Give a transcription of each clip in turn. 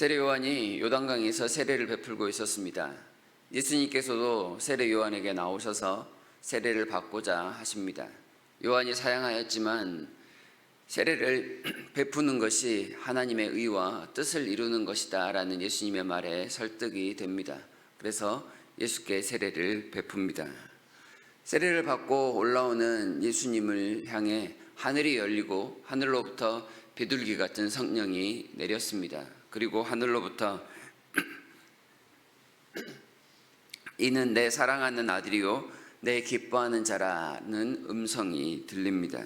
세례 요한이 요단강에서 세례를 베풀고 있었습니다. 예수님께서도 세례 요한에게 나오셔서 세례를 받고자 하십니다. 요한이 사양하였지만 세례를 베푸는 것이 하나님의 의와 뜻을 이루는 것이다 라는 예수님의 말에 설득이 됩니다. 그래서 예수께 세례를 베풉니다. 세례를 받고 올라오는 예수님을 향해 하늘이 열리고 하늘로부터 비둘기 같은 성령이 내렸습니다. 그리고 하늘로부터 이는 내 사랑하는 아들이요 내 기뻐하는 자라는 음성이 들립니다.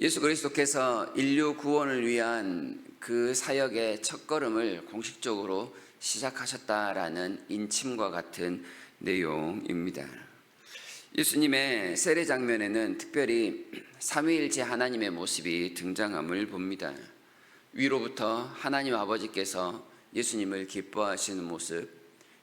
예수 그리스도께서 인류 구원을 위한 그 사역의 첫걸음을 공식적으로 시작하셨다라는 인침과 같은 내용입니다. 예수님의 세례 장면에는 특별히 삼위일체 하나님의 모습이 등장함을 봅니다. 위로부터 하나님 아버지께서 예수님을 기뻐하시는 모습,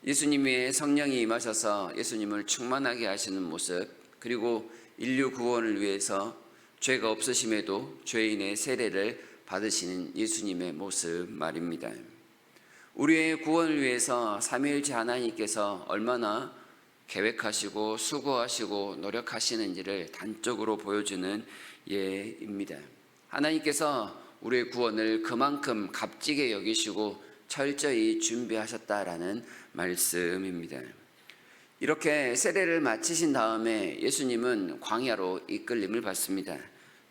예수님의 성령이 임하셔서 예수님을 충만하게 하시는 모습, 그리고 인류 구원을 위해서 죄가 없으심에도 죄인의 세례를 받으시는 예수님의 모습 말입니다. 우리의 구원을 위해서 삼위일체 하나님께서 얼마나 계획하시고 수고하시고 노력하시는지를 단적으로 보여주는 예입니다. 하나님께서 우리의 구원을 그만큼 값지게 여기시고 철저히 준비하셨다라는 말씀입니다. 이렇게 세례를 마치신 다음에 예수님은 광야로 이끌림을 받습니다.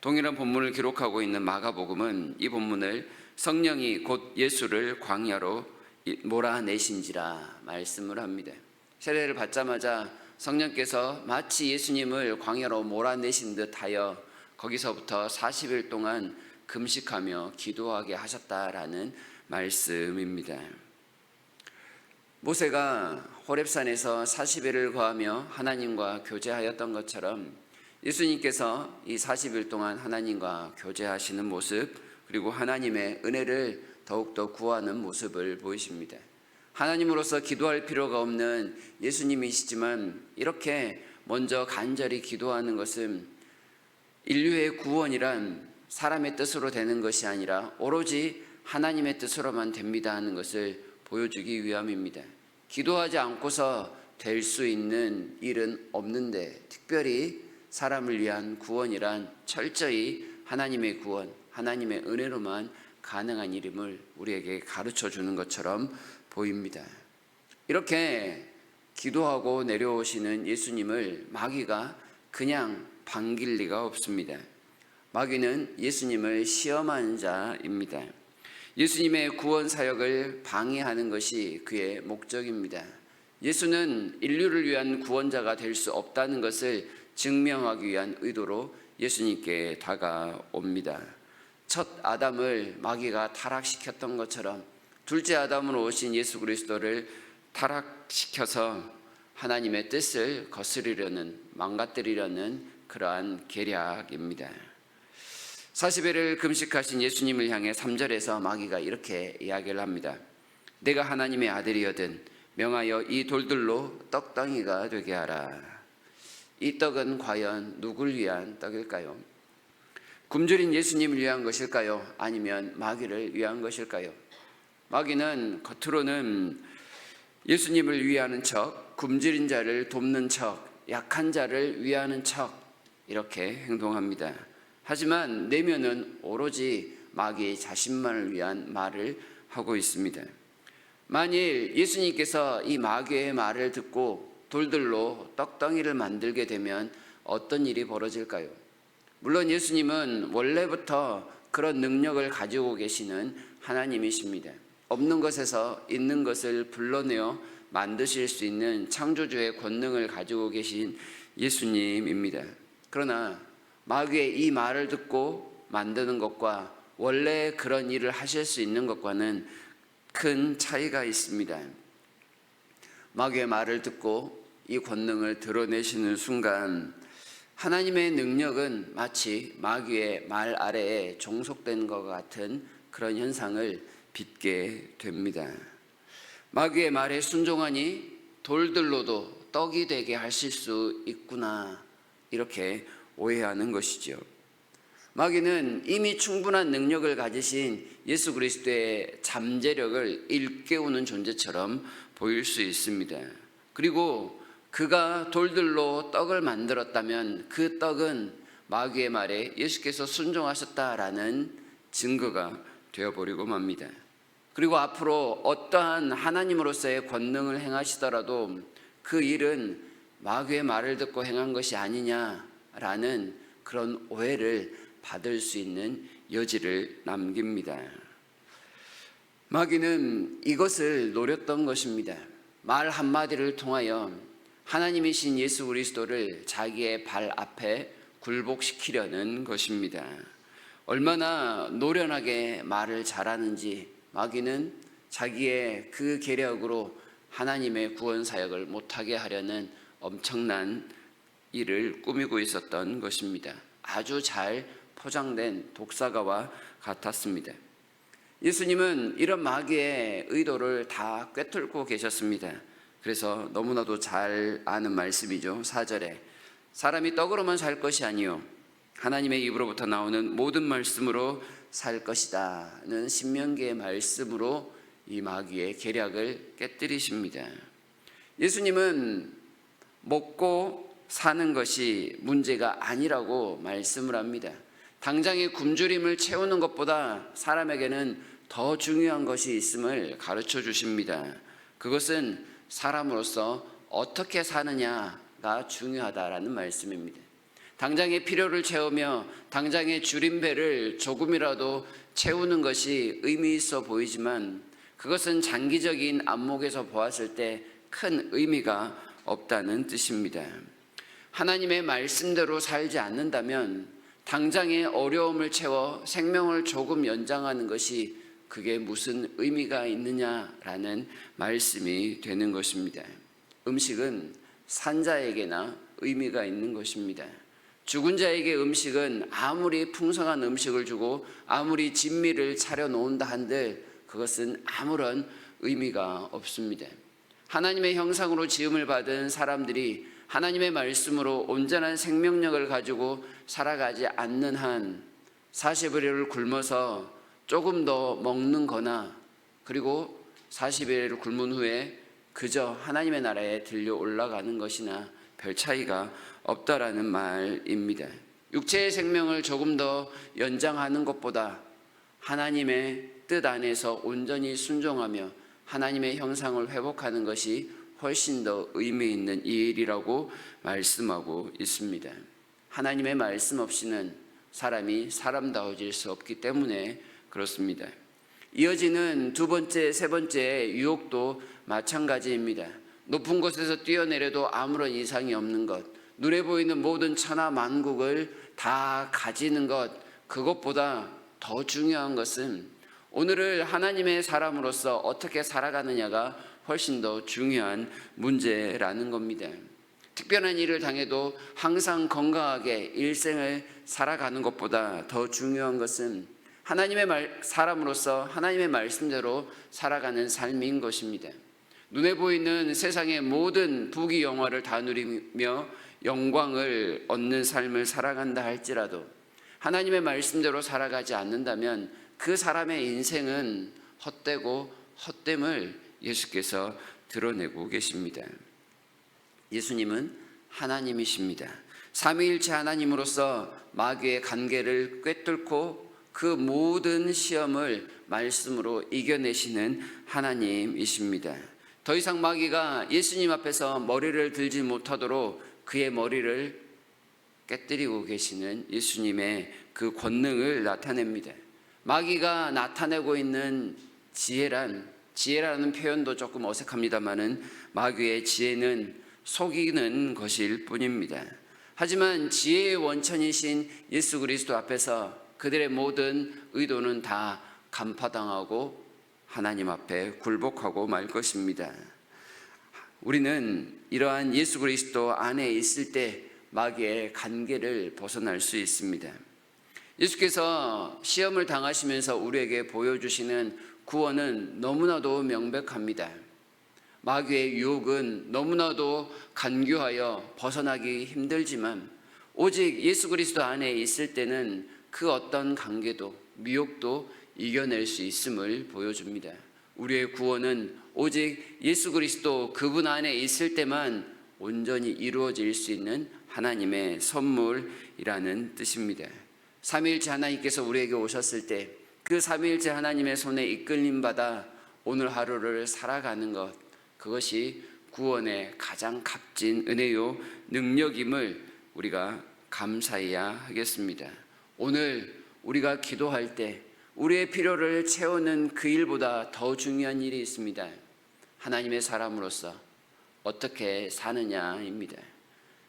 동일한 본문을 기록하고 있는 마가복음은 이 본문을 성령이 곧 예수를 광야로 몰아내신지라 말씀을 합니다. 세례를 받자마자 성령께서 마치 예수님을 광야로 몰아내신 듯하여 거기서부터 40일 동안 금식하며 기도하게 하셨다라는 말씀입니다. 모세가 호렙산에서 40일을 거하며 하나님과 교제하였던 것처럼 예수님께서 이 40일 동안 하나님과 교제하시는 모습 그리고 하나님의 은혜를 더욱더 구하는 모습을 보이십니다. 하나님으로서 기도할 필요가 없는 예수님이시지만 이렇게 먼저 간절히 기도하는 것은 인류의 구원이란 사람의 뜻으로 되는 것이 아니라 오로지 하나님의 뜻으로만 됩니다 하는 것을 보여주기 위함입니다. 기도하지 않고서 될 수 있는 일은 없는데 특별히 사람을 위한 구원이란 철저히 하나님의 구원, 하나님의 은혜로만 가능한 일임을 우리에게 가르쳐 주는 것처럼 보입니다. 이렇게 기도하고 내려오시는 예수님을 마귀가 그냥 반길 리가 없습니다. 마귀는 예수님을 시험한 자입니다. 예수님의 구원 사역을 방해하는 것이 그의 목적입니다. 예수는 인류를 위한 구원자가 될 수 없다는 것을 증명하기 위한 의도로 예수님께 다가옵니다. 첫 아담을 마귀가 타락시켰던 것처럼 둘째 아담으로 오신 예수 그리스도를 타락시켜서 하나님의 뜻을 거스르려는 망가뜨리려는 그러한 계략입니다. 40일을 금식하신 예수님을 향해 3절에서 마귀가 이렇게 이야기를 합니다. 내가 하나님의 아들이여든 명하여 이 돌들로 떡덩이가 되게 하라. 이 떡은 과연 누굴 위한 떡일까요? 굶주린 예수님을 위한 것일까요? 아니면 마귀를 위한 것일까요? 마귀는 겉으로는 예수님을 위하는 척, 굶주린 자를 돕는 척, 약한 자를 위하는 척 이렇게 행동합니다. 하지만 내면은 오로지 마귀 자신만을 위한 말을 하고 있습니다. 만일 예수님께서 이 마귀의 말을 듣고 돌들로 떡덩이를 만들게 되면 어떤 일이 벌어질까요? 물론 예수님은 원래부터 그런 능력을 가지고 계시는 하나님이십니다. 없는 것에서 있는 것을 불러내어 만드실 수 있는 창조주의 권능을 가지고 계신 예수님입니다. 그러나 마귀의 이 말을 듣고 만드는 것과 원래 그런 일을 하실 수 있는 것과는 큰 차이가 있습니다. 마귀의 말을 듣고 이 권능을 드러내시는 순간 하나님의 능력은 마치 마귀의 말 아래에 종속된 것 같은 그런 현상을 빚게 됩니다. 마귀의 말에 순종하니 돌들로도 떡이 되게 하실 수 있구나 이렇게 오해하는 것이죠. 마귀는 이미 충분한 능력을 가지신 예수 그리스도의 잠재력을 일깨우는 존재처럼 보일 수 있습니다. 그리고 그가 돌들로 떡을 만들었다면 그 떡은 마귀의 말에 예수께서 순종하셨다라는 증거가 되어버리고 맙니다. 그리고 앞으로 어떠한 하나님으로서의 권능을 행하시더라도 그 일은 마귀의 말을 듣고 행한 것이 아니냐 라는 그런 오해를 받을 수 있는 여지를 남깁니다. 마귀는 이것을 노렸던 것입니다. 말 한마디를 통하여 하나님이신 예수 그리스도를 자기의 발 앞에 굴복시키려는 것입니다. 얼마나 노련하게 말을 잘하는지 마귀는 자기의 그 계략으로 하나님의 구원 사역을 못하게 하려는 엄청난 일을 꾸미고 있었던 것입니다. 아주 잘 포장된 독사가와 같았습니다. 예수님은 이런 마귀의 의도를 다 꿰뚫고 계셨습니다. 그래서 너무나도 잘 아는 말씀이죠. 4절에 사람이 떡으로만 살 것이 아니요 하나님의 입으로부터 나오는 모든 말씀으로 살 것이다는 신명기의 말씀으로 이 마귀의 계략을 깨뜨리십니다. 예수님은 먹고 사는 것이 문제가 아니라고 말씀을 합니다. 당장의 굶주림을 채우는 것보다 사람에게는 더 중요한 것이 있음을 가르쳐 주십니다. 그것은 사람으로서 어떻게 사느냐가 중요하다라는 말씀입니다. 당장의 필요를 채우며 당장의 줄임 배를 조금이라도 채우는 것이 의미 있어 보이지만 그것은 장기적인 안목에서 보았을 때 큰 의미가 없다는 뜻입니다. 하나님의 말씀대로 살지 않는다면 당장의 어려움을 채워 생명을 조금 연장하는 것이 그게 무슨 의미가 있느냐라는 말씀이 되는 것입니다. 음식은 산자에게나 의미가 있는 것입니다. 죽은 자에게 음식은 아무리 풍성한 음식을 주고 아무리 진미를 차려 놓은다 한들 그것은 아무런 의미가 없습니다. 하나님의 형상으로 지음을 받은 사람들이 하나님의 말씀으로 온전한 생명력을 가지고 살아가지 않는 한 40일을 굶어서 조금 더 먹는 거나 그리고 40일을 굶은 후에 그저 하나님의 나라에 들려 올라가는 것이나 별 차이가 없다라는 말입니다. 육체의 생명을 조금 더 연장하는 것보다 하나님의 뜻 안에서 온전히 순종하며 하나님의 형상을 회복하는 것이 훨씬 더 의미 있는 일이라고 말씀하고 있습니다. 하나님의 말씀 없이는 사람이 사람다워질 수 없기 때문에 그렇습니다. 이어지는 두 번째, 세 번째 유혹도 마찬가지입니다. 높은 곳에서 뛰어내려도 아무런 이상이 없는 것, 눈에 보이는 모든 천하 만국을 다 가지는 것, 그것보다 더 중요한 것은 오늘을 하나님의 사람으로서 어떻게 살아가느냐가 훨씬 더 중요한 문제라는 겁니다. 특별한 일을 당해도 항상 건강하게 일생을 살아가는 것보다 더 중요한 것은 하나님의 말, 사람으로서 하나님의 말씀대로 살아가는 삶인 것입니다. 눈에 보이는 세상의 모든 부귀 영화를 다 누리며 영광을 얻는 삶을 살아간다 할지라도 하나님의 말씀대로 살아가지 않는다면 그 사람의 인생은 헛되고 헛됨을 예수께서 드러내고 계십니다. 예수님은 하나님이십니다. 삼위일체 하나님으로서 마귀의 관계를 꿰뚫고 그 모든 시험을 말씀으로 이겨내시는 하나님이십니다. 더 이상 마귀가 예수님 앞에서 머리를 들지 못하도록 그의 머리를 깨뜨리고 계시는 예수님의 그 권능을 나타냅니다. 마귀가 나타내고 있는 지혜란 지혜라는 표현도 조금 어색합니다만은 마귀의 지혜는 속이는 것일 뿐입니다. 하지만 지혜의 원천이신 예수 그리스도 앞에서 그들의 모든 의도는 다 간파당하고 하나님 앞에 굴복하고 말 것입니다. 우리는 이러한 예수 그리스도 안에 있을 때 마귀의 관계를 벗어날 수 있습니다. 예수께서 시험을 당하시면서 우리에게 보여주시는 구원은 너무나도 명백합니다. 마귀의 유혹은 너무나도 간교하여 벗어나기 힘들지만 오직 예수 그리스도 안에 있을 때는 그 어떤 관계도 미혹도 이겨낼 수 있음을 보여줍니다. 우리의 구원은 오직 예수 그리스도 그분 안에 있을 때만 온전히 이루어질 수 있는 하나님의 선물이라는 뜻입니다. 삼위일체 하나님께서 우리에게 오셨을 때 그 삼위일체 하나님의 손에 이끌림 받아 오늘 하루를 살아가는 것 그것이 구원의 가장 값진 은혜요 능력임을 우리가 감사해야 하겠습니다. 오늘 우리가 기도할 때 우리의 필요를 채우는 그 일보다 더 중요한 일이 있습니다. 하나님의 사람으로서 어떻게 사느냐입니다.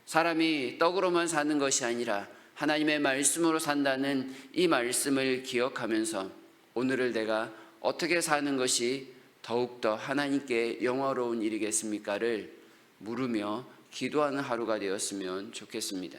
사람이 떡으로만 사는 것이 아니라 하나님의 말씀으로 산다는 이 말씀을 기억하면서 오늘을 내가 어떻게 사는 것이 더욱더 하나님께 영화로운 일이겠습니까를 물으며 기도하는 하루가 되었으면 좋겠습니다.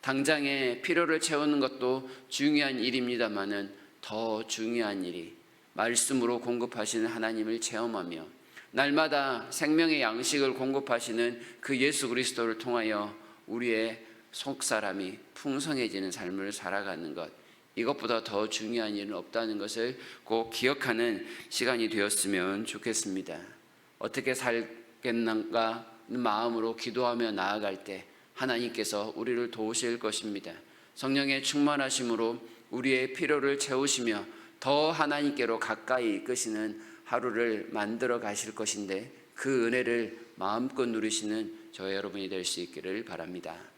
당장의 필요를 채우는 것도 중요한 일입니다만은 더 중요한 일이 말씀으로 공급하시는 하나님을 체험하며 날마다 생명의 양식을 공급하시는 그 예수 그리스도를 통하여 우리의 속 사람이 풍성해지는 삶을 살아가는 것 이것보다 더 중요한 일은 없다는 것을 꼭 기억하는 시간이 되었으면 좋겠습니다. 어떻게 살겠는가 마음으로 기도하며 나아갈 때 하나님께서 우리를 도우실 것입니다. 성령의 충만하심으로 우리의 필요를 채우시며 더 하나님께로 가까이 이끄시는 하루를 만들어 가실 것인데 그 은혜를 마음껏 누리시는 저 여러분이 될 수 있기를 바랍니다.